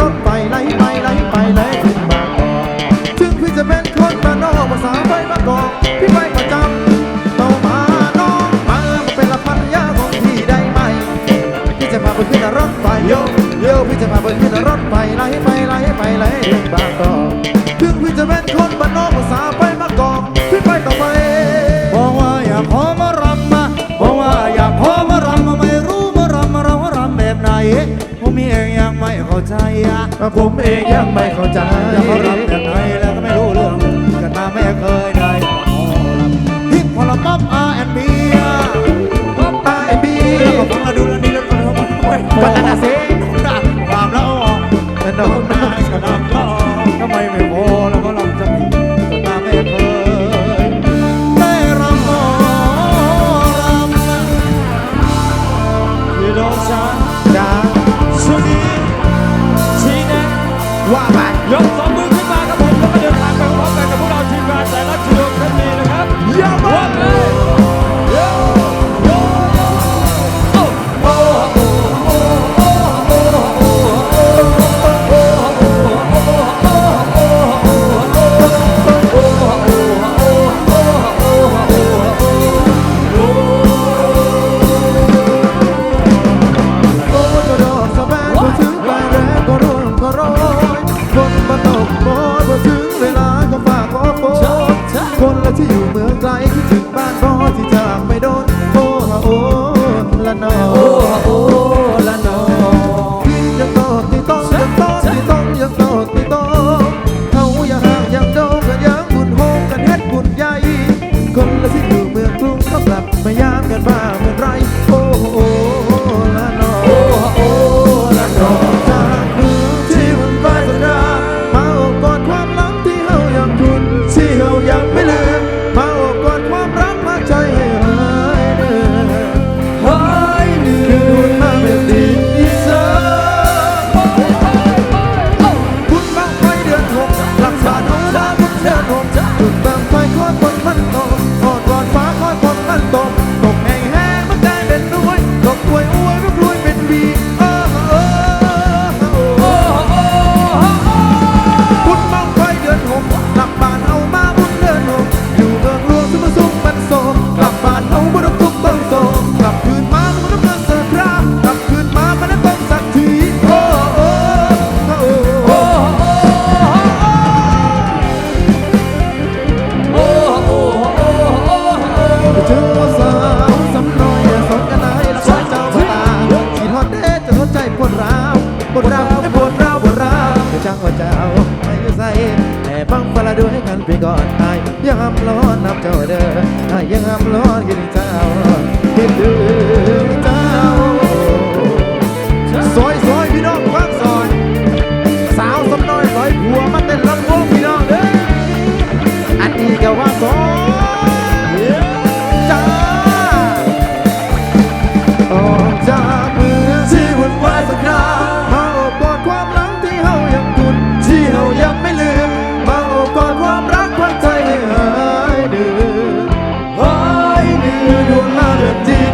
รถไฟไหลไปไหลไปไหลขึ้นบางกอกถึงพี่จะเป็นคนบ้านนอกภาษาไปมางกอกพี่ไปประจำเตมาน้องมามาเป็นละพันยาของพี่ได้ไหมพี่จะพาไปขึ้นรถไฟโยโย่พี่จะพาไปขึ้นรถไฟไหลไปไหลไปไหลขึ้นบางกอกถึงพี่จะเป็นคนบ้านนอกภาษาไปมางกอกพี่ไปต่อไปบอกว่าอยากขอมารำมาบอกว่าอยากขอมารำมาไม่รู้มารำมารำมารำแบบไหน เข้าใจอะผมเองยังไม่เข้าใจอยากเขารำแบบไหนแล้วก็ไม่รู้เรื่องกันมาไม่เคยได้ฮิปพอลป๊อปอาร์แอนด์บีป๊อปไอนด์บีแล้วก็ฟังแล้วดูแล้วนี่แล้วก็ทำมันไว้ปัตตานาเซความแล้วออกแต่น้องนากระดำก็ทำไมไม่พอแล้วก็รำสักทีกันมาไม่เคยฉันจ้าสุนีชี้แนะ ว่า เดใจปวดร้าวปวดร้าวปวดร้าวปวดร้าวจะจ้างว่าเจ้าไม่ใส่แต่บังฟลาด้วยกันไปก่อนไอ้ยังห้ำร้อนนับเจ้าเด้อไอ้ยังห้ำร้อนกินเจ้า do another day.